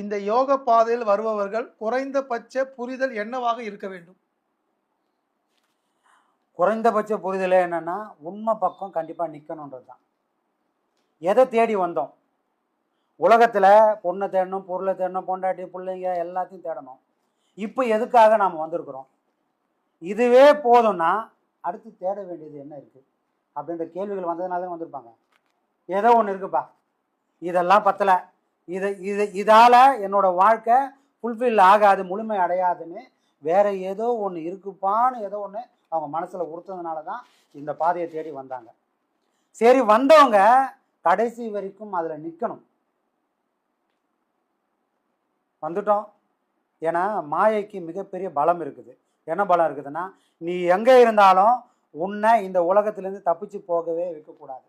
இந்த யோக பாதையில் வருபவர்கள் குறைந்தபட்ச புரிதல் என்னவாக இருக்க வேண்டும்? குறைந்தபட்ச புரிதலே என்னன்னா உண்மை பக்கம் கண்டிப்பாக நிற்கணுன்றது தான். எதை தேடி வந்தோம்? உலகத்தில் பொண்ணை தேடணும் பொருளை தேடணும் பொண்டாட்டி பிள்ளைங்க எல்லாத்தையும் தேடணும். இப்போ எதுக்காக நாம் வந்திருக்கிறோம்? இதுவே போதும்னா அடுத்து தேட வேண்டியது என்ன இருக்குது அப்படின்ற கேள்விகள் வந்ததுனால தான் வந்திருப்பாங்க. ஏதோ ஒன்று இருக்குப்பா. இதெல்லாம் பத்தலை. இது இது இதால் என்னோட வாழ்க்கை ஃபுல்ஃபில் ஆகாது முழுமை அடையாதுன்னு வேற ஏதோ ஒன்று இருக்குப்பான்னு ஏதோ ஒன்று அவங்க மனசில் உறுத்ததுனால தான் இந்த பாதையை தேடி வந்தாங்க. சரி வந்தவங்க கடைசி வரைக்கும் அதில் நிற்கணும் வந்துட்டோம். ஏன்னா மாயைக்கு மிகப்பெரிய பலம் இருக்குது. என்ன பலம் இருக்குதுன்னா நீ எங்கே இருந்தாலும் உன்னை இந்த உலகத்திலேருந்து தப்பிச்சு போகவே வைக்கக்கூடாது.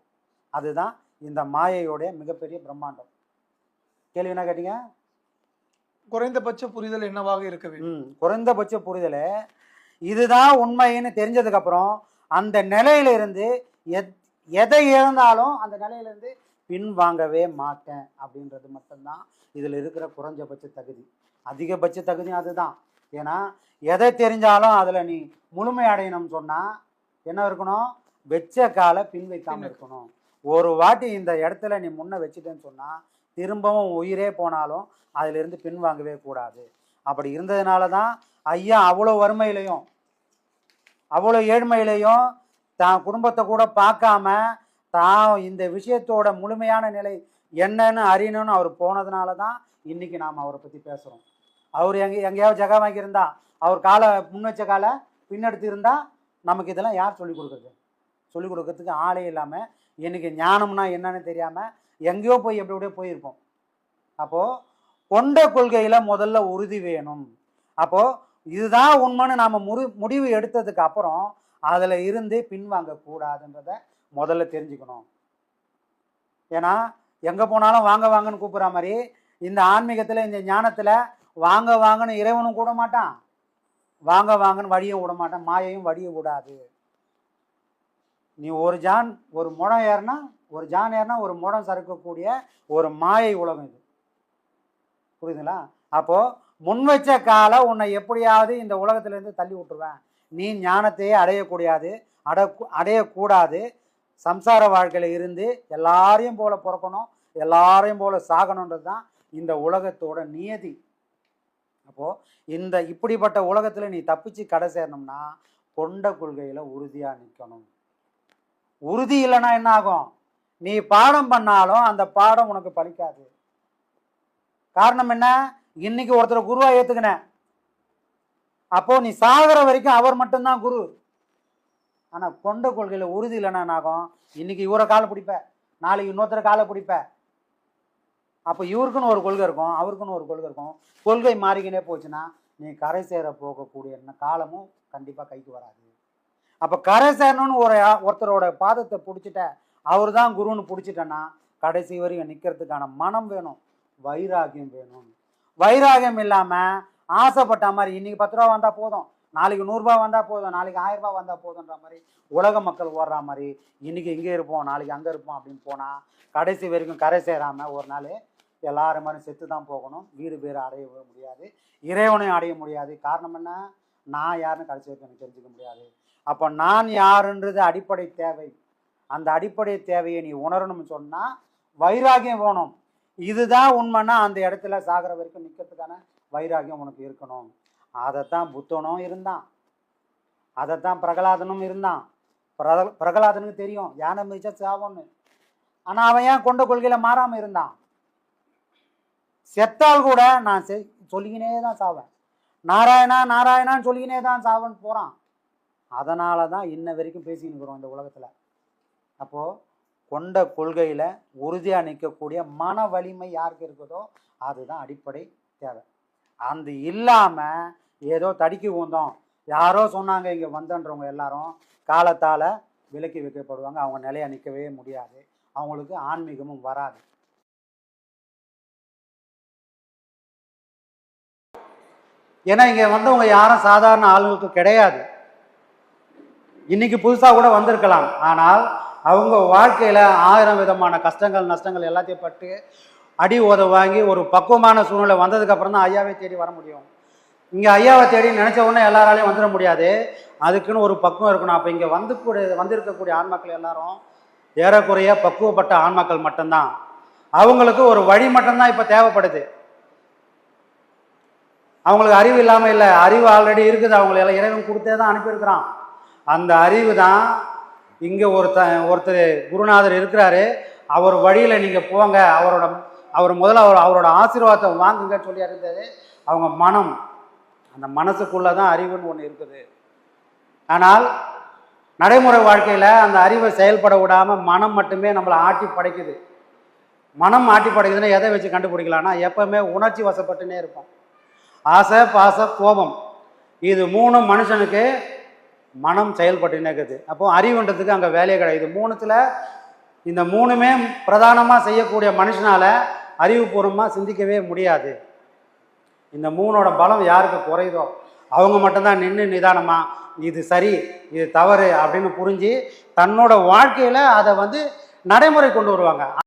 அதுதான் இந்த மாயையோடைய மிகப்பெரிய பிரம்மாண்டம். கேள்வி என்ன கேட்டீங்க? குறைந்தபட்ச புரிதல் என்னவாக இருக்க வேண்டும்? குறைந்தபட்ச புரிதல். இதுதான் உண்மைன்னு தெரிஞ்சதுக்கப்புறம் அந்த நிலையிலிருந்து எத் எதை இழந்தாலும் அந்த நிலையிலிருந்து பின்வாங்கவே மாட்டேன் அப்படின்றது மட்டும்தான் இதில் இருக்கிற குறைஞ்சபட்ச தகுதி. அதிகபட்ச தகுதி அதுதான். ஏன்னா எதை தெரிஞ்சாலும் அதில் நீ முழுமை அடையணும்னு சொன்னால் என்ன இருக்கணும்? வெச்ச காலை பின் வைக்காமல் இருக்கணும். ஒரு வாட்டி இந்த இடத்துல நீ முன்ன வச்சுட்டேன்னு சொன்னால் திரும்பவும் உயிரே போனாலும் அதிலிருந்து பின்வாங்கவே கூடாது. அப்படி இருந்ததுனால தான் ஐயா அவ்வளோ வறுமையிலையும் அவ்வளோ ஏழ்மையிலையும் தான் குடும்பத்தை கூட பார்க்காம தான் இந்த விஷயத்தோட முழுமையான நிலை என்னன்னு அறியணும்னு அவர் போனதுனால தான் இன்னைக்கு நாம் அவரை பற்றி பேசுகிறோம் அவர் எங்கே எங்கேயாவது ஜகா வாங்கியிருந்தா அவர் காலை முன் வச்ச காலை பின்னெடுத்து இருந்தால் நமக்கு இதெல்லாம் யார் சொல்லிக் கொடுக்குறது? சொல்லிக் கொடுக்கறதுக்கு ஆளே இல்லாமல் இன்னைக்கு ஞானம்னா என்னன்னு தெரியாமல் எங்கேயோ போய் எப்படி எப்படியோ போயிருப்போம். அப்போது கொண்ட கொள்கையில் முதல்ல உறுதி வேணும். அப்போது இதுதான் உண்மைன்னு நாம் முடி முடிவு எடுத்ததுக்கு அப்புறம் அதில் இருந்து பின்வாங்கக்கூடாதுன்றத முதல்ல தெரிஞ்சுக்கணும். ஏன்னா எங்கே போனாலும் வாங்க வாங்கன்னு கூப்பிட்ற மாதிரி இந்த ஆன்மீகத்தில் இந்த ஞானத்தில் வாங்க வாங்கன்னு இறைவனும் கூட மாட்டான். வாங்க வாங்கன்னு வழியும் விட மாட்டான். மாயையும் வழியும் விடாது. நீ ஒரு ஜான் ஒரு முடம் ஏறினா ஒரு ஜானியர்னா ஒரு மூடம் சறுக்கக்கூடிய ஒரு மாயை உலகம் இது. புரியுதுங்களா? அப்போது முன்வச்ச காலை உன்னை எப்படியாவது இந்த உலகத்திலேருந்து தள்ளி விட்டுருவேன். நீ ஞானத்தையே அடையக்கூடாது அட அடையக்கூடாது. சம்சார வாழ்க்கையில் இருந்து எல்லாரையும் போல பிறக்கணும் எல்லாரையும் போல சாகணுன்றது தான் இந்த உலகத்தோட நியதி. அப்போது இந்த இப்படிப்பட்ட உலகத்தில் நீ தப்பிச்சு கடை சேரணும்னா கொண்ட கொள்கையில் உறுதியாக நிற்கணும் உறுதி இல்லைன்னா என்ன ஆகும்? நீ பாடம் பண்ணாலும் அந்த பாடம் உனக்கு பலிக்காது. காரணம் என்ன? இன்னைக்கு ஒருத்தரை குருவா ஏத்துக்கினேன் அப்போ நீ சாகிற வரைக்கும் அவர் மட்டும்தான் குரு. ஆனா கொண்ட கொள்கையில உறுதி இல்லைன்னா ஆகும்? இன்னைக்கு இவரை காலை பிடிப்ப. நாளைக்கு இன்னொருத்தர காலை பிடிப்ப. அப்போ இவருக்குன்னு ஒரு கொள்கை இருக்கும் அவருக்குன்னு ஒரு கொள்கை இருக்கும். கொள்கை மாறிக்கினே போச்சுன்னா நீ கரை சேர போகக்கூடிய என்ன காலமும் கண்டிப்பாக கைக்கு வராது. அப்போ கரை சேரணும்னு ஒரு ஒருத்தரோட பாதத்தை பிடிச்சிட்ட அவர் தான் குருன்னு பிடிச்சிட்டேன்னா கடைசி வரையும் நிற்கிறதுக்கான மனம் வேணும் வைராகியம் வேணும் வைராகியம் இல்லாமல் ஆசைப்பட்ட மாதிரி இன்னைக்கு பத்து ரூபா வந்தால் போதும் நாளைக்கு நூறுரூபா வந்தால் போதும் நாளைக்கு ஆயிரம் வந்தால் போதுன்ற மாதிரி உலக மக்கள் ஓடுற மாதிரி இன்னைக்கு இங்கே இருப்போம் நாளைக்கு அங்கே இருப்போம் அப்படின்னு போனால் கடைசி வரைக்கும் கரை சேராமல் ஒரு நாள் எல்லாரும் மாதிரி செத்து தான் போகணும் வீடு பேர் அடைய முடியாது இறைவனையும் அடைய முடியாது. காரணம் என்ன? நான் யாருன்னு கடைசி வரைக்கும் எனக்கு தெரிஞ்சுக்க முடியாது. அப்போ நான் யாருன்றது அடிப்படை தேவை. அந்த அடிப்படை தேவையை நீ உணரணும்னு சொன்னால் வைராகியம் வேணும். இதுதான் உண்மைன்னா அந்த இடத்துல சாகிற வரைக்கும் நிற்கிறதுக்கான வைராகியம் உனக்கு இருக்கணும். அதைத்தான் புத்தனும் இருந்தான். அதைத்தான் பிரகலாதனும் இருந்தான். பிரக பிரகலாதனுக்கு தெரியும் யானை மிதிச்சா சாவோன்னு ஆனால் அவன் ஏன் கொண்ட கொள்கையில் மாறாமல் இருந்தான்? செத்தால் கூட நான் செ சொல்லிக்கினே தான் சாவேன். நாராயணா நாராயணான்னு சொல்லிக்கினே தான் சாவன் போகிறான் அதனால தான் இன்ன வரைக்கும் பேசின்னு இருக்கிறோம் இந்த உலகத்தில். அப்போது கொண்ட கொள்கையில் உறுதியாக நிற்கக்கூடிய மன வலிமை யாருக்கு இருக்குதோ அதுதான் அடிப்படை தேவை. அந்த இல்லாமல் ஏதோ தடுக்கி ஊந்தோம். யாரோ சொன்னாங்க இங்கே வந்தன்றவங்க எல்லாரும் காலத்தால் விலக்கி வைக்கப்படுவாங்க. அவங்க நிலையை நிற்கவே முடியாது. அவங்களுக்கு ஆன்மீகமும் வராது. ஏன்னா இங்கே வந்தவங்க யாரும் சாதாரண ஆளுங்களுக்கு கிடையாது. இன்னைக்கு புதுசாக கூட வந்திருக்கலாம். ஆனால் அவங்க வாழ்க்கையில் ஆயிரம் விதமான கஷ்டங்கள் நஷ்டங்கள் எல்லாத்தையும் பட்டு அடி உத வாங்கி ஒரு பக்குவமான சூழ்நிலை வந்ததுக்கப்புறம் தான் ஐயாவை தேடி வர முடியும். இங்கே ஐயாவை தேடி நினச்ச உடனே எல்லாராலையும் வந்துட முடியாது. அதுக்குன்னு ஒரு பக்குவம் இருக்கணும். அப்போ இங்கே வந்து கூட வந்திருக்கக்கூடிய ஆன்மாக்கள் எல்லாரும் ஏறக்குறைய பக்குவப்பட்ட ஆன்மாக்கள் மட்டும்தான். அவங்களுக்கு ஒரு வழி மட்டும்தான் இப்போ தேவைப்படுது. அவங்களுக்கு அறிவு இல்லாமல் இல்லை. அறிவு ஆல்ரெடி இருக்குது. அவங்களை எல்லாம் இறைவன் கொடுத்தே தான் அனுப்பியிருக்கிறான். அந்த அறிவு தான் இங்கே ஒருத்த ஒருத்தர் குருநாதர் இருக்கிறாரு. அவர் வழியில் நீங்கள் போங்க. அவரோட அவர் முதல்ல அவர் அவரோட ஆசீர்வாதத்தை வாங்குங்கன்னு சொல்லி இருந்தது அவங்க மனம் அந்த மனசுக்குள்ளே தான் அறிவுன்னு ஒன்று இருக்குது. ஆனால் நடைமுறை வாழ்க்கையில் அந்த அறிவை செயல்பட விடாமல் மனம் மட்டுமே நம்மளை ஆட்டி படைக்குது. மனம் ஆட்டி படைக்குதுன்னா எதை வச்சு கண்டுபிடிக்கலாம்னா எப்போவுமே உணர்ச்சி வசப்பட்டுனே இருப்போம். ஆசை பாச கோபம். இது மூணும் மனுஷனுக்கு மனம் செயல்பட்டுனே இருக்குது. அப்போது அறிவுன்றதுக்கு அங்கே வேலையே கிடையாது. மூணுத்தில் இந்த மூணுமே பிரதானமாக செய்யக்கூடிய மனுஷனால் அறிவுபூர்வமாக சிந்திக்கவே முடியாது. இந்த மூணோட பலம் யாருக்கு குறையுதோ அவங்க மட்டும்தான் நின்று நிதானமாக இது சரி இது தவறு அப்படின்னு புரிஞ்சு தன்னோட வாழ்க்கையில் அதை வந்து நடைமுறை கொண்டு வருவாங்க.